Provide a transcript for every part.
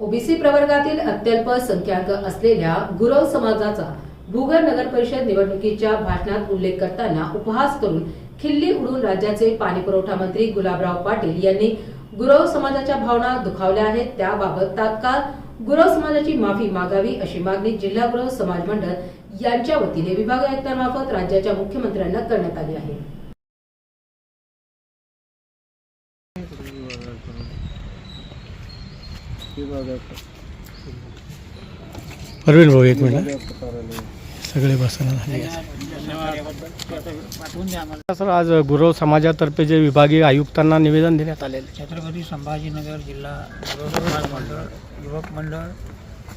OBC प्रवर्गातील अत्यल्प संख्याक असलेल्या गुरव समाजाचा भूगर नगर परिषद निवडणुकीच्या भाषणात उल्लेख करताना उपहास करून खिल्ली उडून राज्याचे पाणीपुरवठा मंत्री गुलाबराव पाटील यांनी गुरव समाजाच्या भावना दुखावल्या आहेत. त्याबाबत तात्काळ गुरव समाजाची माफी मागावी अशी मागणी जिल्हा गुरव समाज मंडळ यांच्या वतीने विभाग आयुक्तांमार्फत राज्याच्या मुख्यमंत्र्यांना करण्यात आली आहे. परवीन भाऊ एक मिनिट. सगळे झाले सर आज गुरव समाजातर्फे जे विभागीय आयुक्तांना निवेदन देण्यात आलेले छत्रपती संभाजीनगर जिल्हा मंडळ युवक मंडळ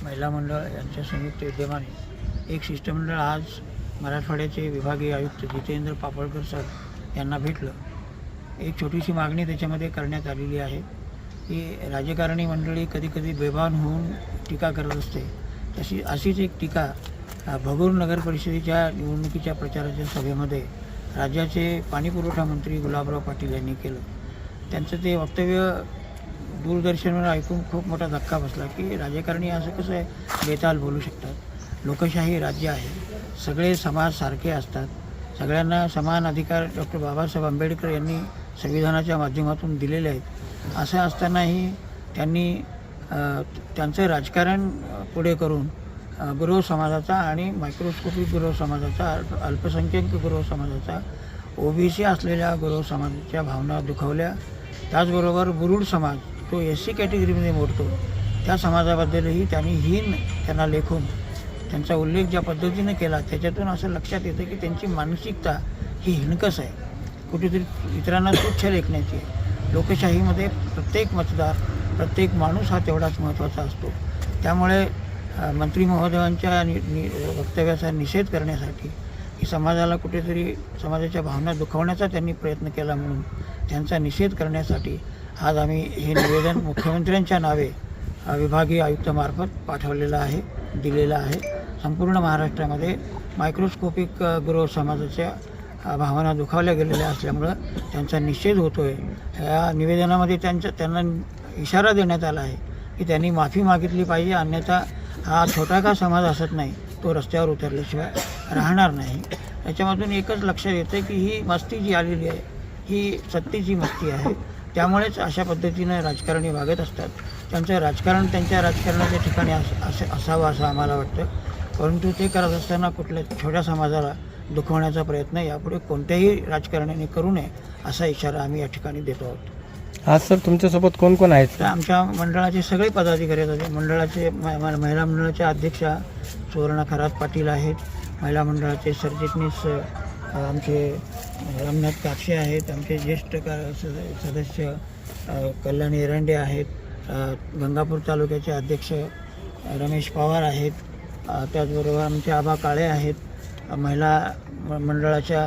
महिला मंडळ यांच्या संयुक्त विद्यमाने एक शिष्टमंडळ आज मराठवाड्याचे विभागीय आयुक्त जितेंद्र पापळकर सर यांना भेटलं. एक छोटीशी मागणी त्याच्यामध्ये करण्यात आलेली आहे. की राजकारणी मंडळी कधीकधी बेभान होऊन टीका करत असते. तशी अशीच एक टीका भगूर नगर परिषदेच्या निवडणुकीच्या प्रचाराच्या सभेमध्ये राज्याचे पाणीपुरवठा मंत्री गुलाबराव पाटील यांनी केलं. त्यांचं ते वक्तव्य दूरदर्शनवर ऐकून खूप मोठा धक्का बसला की राजकारणी असं कसं आहे? बेताल बोलू शकतात. लोकशाही राज्य आहे. सगळे समाज सारखे असतात. सगळ्यांना समान अधिकार डॉक्टर बाबासाहेब आंबेडकर यांनी संविधानाच्या माध्यमातून दिलेले आहेत. असं असतानाही त्यांनी त्यांचं राजकारण पुढे करून गुरव समाजाचा आणि मायक्रोस्कोपिक गुरव समाजाचा अल्प अल्पसंख्याक गुरव समाजाचा ओबीसी असलेल्या गुरव समाजाच्या भावना दुखावल्या. त्याचबरोबर बुरुड समाज तो एस सी कॅटेगरीमध्ये मोडतो. त्या समाजाबद्दलही त्यांनी हीन त्यांना लेखून त्यांचा उल्लेख ज्या पद्धतीनं केला त्याच्यातून असं लक्षात येतं की त्यांची मानसिकता ही हिणकस आहे. कुठेतरी इतरांना तुच्छ लेखण्याची आहे. लोकशाहीमध्ये प्रत्येक मतदार प्रत्येक माणूस हा तेवढाच महत्त्वाचा असतो. त्यामुळे मंत्री महोदयांच्या नि नि वक्तव्याचा निषेध करण्यासाठी की समाजाला कुठेतरी समाजाच्या भावना दुखवण्याचा त्यांनी प्रयत्न केला म्हणून त्यांचा निषेध करण्यासाठी आज आम्ही हे निवेदन मुख्यमंत्र्यांच्या नावे विभागीय आयुक्तामार्फत पाठवलेलं आहे दिलेलं आहे. संपूर्ण महाराष्ट्रामध्ये मायक्रोस्कोपिक अ, समाजाच्या भावना दुखावल्या गेलेल्या असल्यामुळं त्यांचा निषेध होतो आहे या निवेदनामध्ये त्यांचा त्यांना इशारा देण्यात आला आहे की त्यांनी माफी मागितली पाहिजे अन्यथा हा छोटा का समाज असत नाही तो रस्त्यावर उतरल्याशिवाय राहणार नाही. याच्यामधून एकच लक्षात येतं की ही मस्ती जी आलेली आहे ही सत्तेची मस्ती आहे. त्यामुळेच अशा पद्धतीनं राजकारणी वागत असतात. त्यांचं राजकारण त्यांच्या राजकारणाच्या ठिकाणी असं असावं असं आम्हाला वाटतं. परंतु ते करत असताना कुठल्या छोट्या समाजाला दुखवण्याचा प्रयत्न यापुढे कोणत्याही राजकारण्याने करू नये असा इशारा आम्ही या ठिकाणी देतो आहोत. आज सर तुमच्यासोबत कोण कोण आहेत? तर आमच्या मंडळाचे सगळे पदाधिकारी आहेत. मंडळाचे म- म- महिला मंडळाच्या अध्यक्षा सुवर्णा खरात पाटील आहेत. महिला मंडळाचे सरचिटणीस अ, आमचे रमनाथ कापसे आहेत. आमचे ज्येष्ठ का सद- सदस्य अ, कल्याण एरंडे आहेत. अ, गंगापूर तालुक्याचे अध्यक्ष अ, रमेश पवार आहेत. अ, त्याचबरोबर आमचे आबा काळे आहेत. महिला म- मंडळाच्या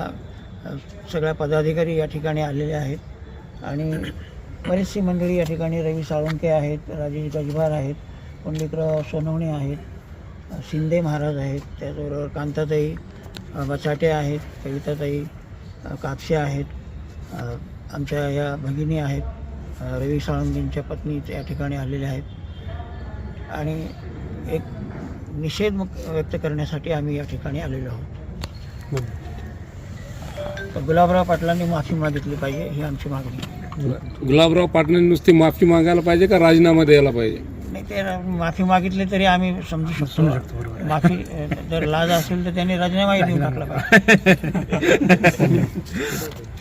सगळ्या पदाधिकारी या ठिकाणी आलेले आहेत. आणि बरीचशी मंडळी या ठिकाणी रवी साळुंके आहेत राजेश गजभार आहेत पंडितराव सोनवणे आहेत शिंदे महाराज आहेत त्याचबरोबर कांताताई बचाटे आहेत कविताताई कापसे आहेत आमच्या या भगिनी आहेत रवी साळुंकेंच्या पत्नी या ठिकाणी आलेल्या आहेत. आणि एक निषेध व्यक्त करण्यासाठी आम्ही या ठिकाणी आलेलो आहोत. तर गुलाबराव पाटलांनी माफी मागितली पाहिजे ही आमची मागणी गुलाबराव पाटलांनी नुसती माफी मागायला पाहिजे का राजीनामा द्यायला पाहिजे? नाही ते माफी मागितली तरी आम्ही समजू शकतो. माफी जर लाज असेल तर त्यांनी राजीनामाही देऊन टाकला पाहिजे.